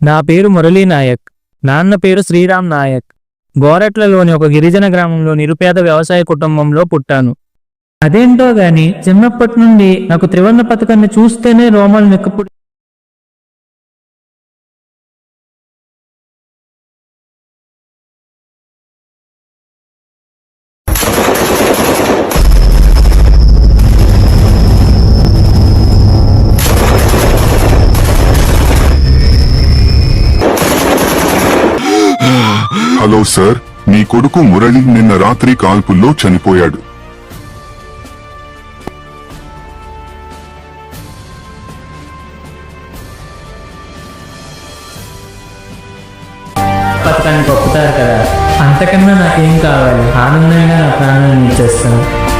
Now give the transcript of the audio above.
నా పేరు మురళీ నాయక్. నాన్న పేరు శ్రీరామ్ నాయక్. గోరట్లలోని ఒక గిరిజన గ్రామంలో నిరుపేద వ్యవసాయ కుటుంబంలో పుట్టాను. అదేంటో గాని చిన్నప్పటి నుండి నాకు త్రివర్ణ పథకాన్ని చూస్తేనే రోమాలు నిక్కపుడి హలో సార్ మీ కొడుకు మురళి నిన్న రాత్రి కాల్పుల్లో చనిపోయాడు. పథకాన్ని ఒప్పుతారు కదా. అంతకన్నా నాకేం కావాలి? ఆనందంగా నా ప్రాణాన్ని ఇచ్చేస్తాను.